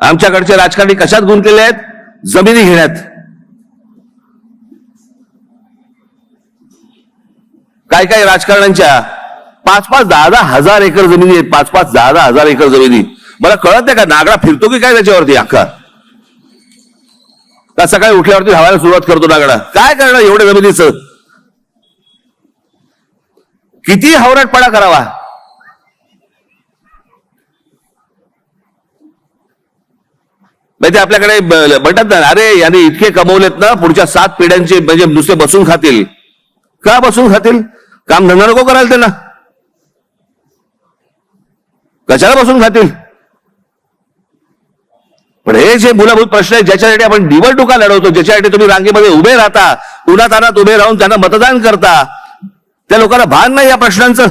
आमच्याकडचे राजकारणी कशात गुंतलेले आहेत? जमिनी घेण्यात. काय काय राजकारण्यांच्या? पाच पाच दहा दहा हजार एकर जमिनी आहेत. पाच पाच दहा दहा हजार एकर जमिनी. मला कळत नाही का नागडा फिरतो की काय त्याच्यावरती अख्खा? का सकाळी उठल्यावरती धावायला सुरुवात करतो नागडा? काय करणार एवढ्या जमिनीचं? किती हवराटपणा करावा? म्हणजे ते आपल्याकडे म्हणतात ना अरे याने इतके कमवलेत ना पुढच्या सात पिढ्यांचे म्हणजे नुसते बसून खातील. का बसून खातील? काम धंदा नको करायला त्यांना. कशाला बसून खातील? पण हे जे मूलभूत प्रश्न आहे ज्याच्यासाठी आपण निवडणुका लढवतो ज्याच्यासाठी तुम्ही रांगेमध्ये उभे राहता उन्हातानात उभे राहून त्यांना मतदान करता त्या लोकांना भान नाही या प्रश्नांचं.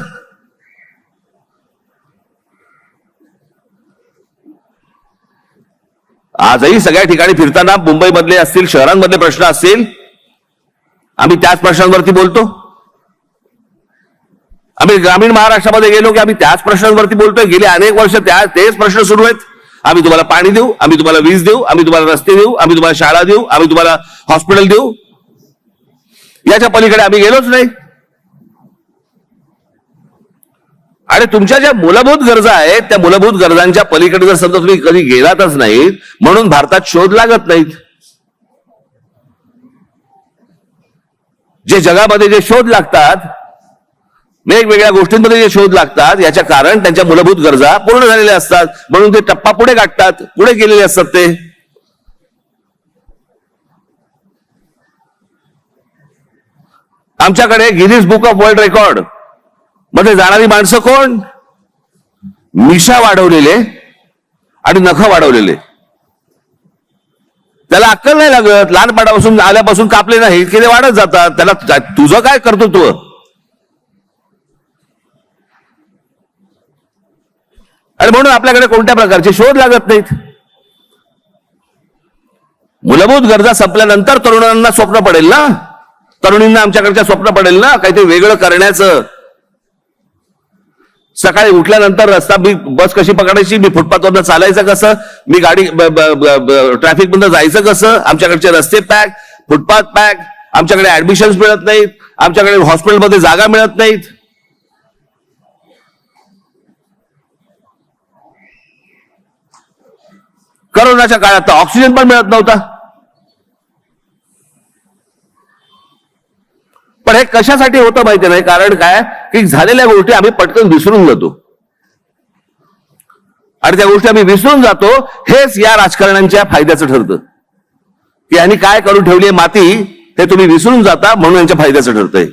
आजही सगळ्या ठिकाणी फिरताना मुंबईमधले असतील शहरांमधले प्रश्न असतील आम्ही त्याच प्रश्नांवरती बोलतो. आम्ही ग्रामीण महाराष्ट्रामध्ये गेलो की आम्ही त्याच प्रश्नांवरती बोलतोय. गेले अनेक वर्ष त्या तेच प्रश्न सुरू आहेत. आम्ही तुम्हाला पाणी देऊ आम्ही तुम्हाला वीज देऊ आम्ही तुम्हाला रस्ते देऊ आम्ही तुम्हाला शाळा देऊ आम्ही तुम्हाला हॉस्पिटल देऊ. याच्या पलीकडे आम्ही गेलोच नाही. आणि तुमच्या ज्या मूलभूत गरजा आहेत त्या मूलभूत गरजांच्या पलीकडे जर समजा तुम्ही कधी गेलातच नाहीत म्हणून भारतात शोध लागत नाहीत. जे जगामध्ये जे शोध लागतात वेगवेगळ्या गोष्टींमध्ये जे शोध लागतात याच्या कारण त्यांच्या मूलभूत गरजा पूर्ण झालेल्या असतात. म्हणून ते टप्पा पुढे गाठतात पुढे गेलेले असतात ते. आमच्याकडे Guinness book of world record. मध्ये जाणारी माणसं कोण? मिशा वाढवलेले आणि नख वाढवलेले. त्याला अक्कल नाही लागत. लहानपणापासून आल्यापासून कापले नाही की ते वाढत जातात. त्याला तुझं काय करतो तू आणि म्हणून आपल्याकडे कोणत्या प्रकारचे शोध लागत नाहीत? मूलभूत गरजा संपल्यानंतर तरुणांना स्वप्न पडेल ना? तरुणींना आमच्याकडच्या स्वप्न पडेल ना? काहीतरी वेगळं करण्याचं. सकाळी उठल्यानंतर रस्ता मी बस कशी पकडायची मी फुटपाथवरनं चालायचं कसं मी गाडी ट्रॅफिक मधनं जायचं कसं आमच्याकडचे रस्ते पॅक फुटपाथ पॅक आमच्याकडे ऍडमिशन्स मिळत नाहीत आमच्याकडे हॉस्पिटलमध्ये जागा मिळत नाहीत. करोनाच्या काळात ऑक्सिजन पण मिळत नव्हता. पण हे कशासाठी होतं माहिती नाही कारण काय? की झालेल्या गोष्टी आम्ही पटकन विसरून जातो. आणि त्या गोष्टी आम्ही विसरून जातो हेच या राजकारण्यांच्या फायद्याचं ठरतं. की यांनी काय करून ठेवली माती ते तुम्ही विसरून जाता म्हणून यांच्या फायद्याचं ठरतंय.